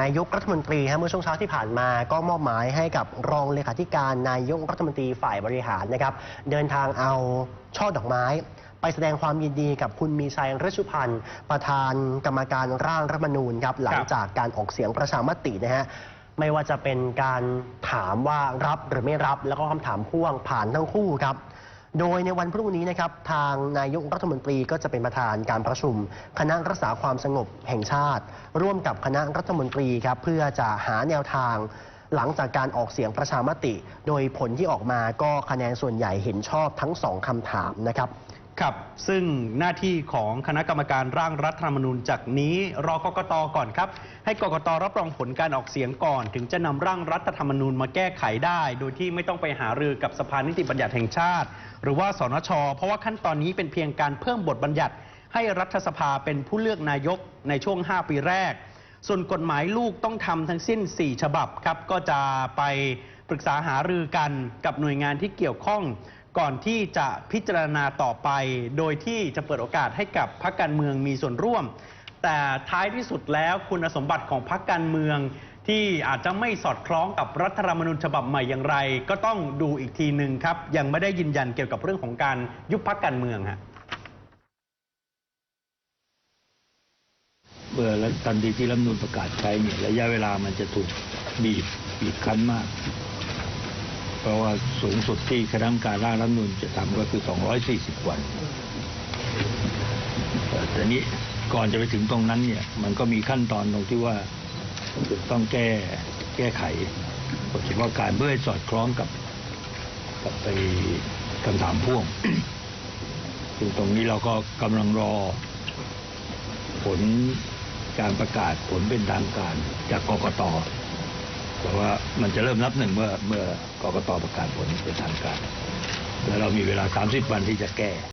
นายกรัฐมนตรีฮะเมื่อช่วงเช้าที่ผ่านมาก็มอบหมายให้กับรองเลขาธิการนายกรัฐมนตรีฝ่ายบริหารนะครับ เดินทางเอาช่อดอกไม้ ไปแสดงความยินดีกับคุณมีชัยฤชุพันธ์ประธานกรรมการร่างรัฐธรรมนูญครับหลังจากการออกเสียงประชามตินะฮะไม่ว่าจะเป็นการถามว่ารับหรือไม่รับ แล้วก็คำถามพ่วงผ่านทั้งคู่ครับ โดยในวันพรุ่งนี้นะครับทางนายกรัฐมนตรีก็จะเป็นประธานการประชุม คณะรักษาความสงบแห่งชาติ ร่วมกับคณะรัฐมนตรีครับเพื่อจะหาแนวทางหลังจากการออกเสียงประชามติ โดยผลที่ออกมาก็คะแนนส่วนใหญ่เห็นชอบทั้งสองคำถามนะครับ ครับ ซึ่งหน้าที่ของคณะกรรมการร่างรัฐธรรมนูญจากนี้รอกกตก่อนครับ ให้กกตรับรองผลการออกเสียงก่อน ถึงจะนำร่างรัฐธรรมนูญมาแก้ไขได้ โดยที่ไม่ต้องไปหารือกับสภานิติบัญญัติแห่งชาติ หรือว่าสนช เพราะว่าขั้นตอนนี้เป็นเพียงการเพิ่มบทบัญญัติ ให้รัฐสภาเป็นผู้เลือกนายกในช่วง 5 ปีแรก ส่วนกฎหมายลูกต้องทำทั้งสิ้น 4 ฉบับครับก็จะไปปรึกษาหารือกันกับหน่วยงานที่เกี่ยวข้อง ก่อนที่จะพิจารณาต่อไป โดยที่จะเปิดโอกาสให้กับพรรคการเมืองมีส่วนร่วม แต่ท้ายที่สุดแล้วคุณสมบัติของพรรคการเมือง ที่อาจจะไม่สอดคล้องกับรัฐธรรมนูญฉบับใหม่อย่างไร ก็ต้องดูอีกทีหนึ่งครับ ยังไม่ได้ยืนยันเกี่ยวกับเรื่องของการยุบพรรคการเมืองฮะเมื่อทันทีที่รัฐธรรมนูญประกาศใช้เนี่ยระยะเวลามันจะถูกบีบบีบคั้นมาก เพราะว่าสูงสุดที่คณะกรรมการร่างรัฐมนูญจะทำก็คือ 240 วันแต่นี้ก่อนจะไปถึงตรงนั้นเนี่ย มันก็มีขั้นตอนตรงที่ว่าต้องแก้แก้ไขกฎเฉพาะการเพื่อให้สอดคล้องกับกับไปคำถามพ่วงซึ่งตรงนี้เราก็กำลังรอ ผลการประกาศผลเป็นทางการจากกกต แต่ว่ามันจะเริ่มนับหนึ่งเมื่อเมื่อกรกตประกาศผลเป็นทางการแล้วเรามีเวลา30วันที่จะแก้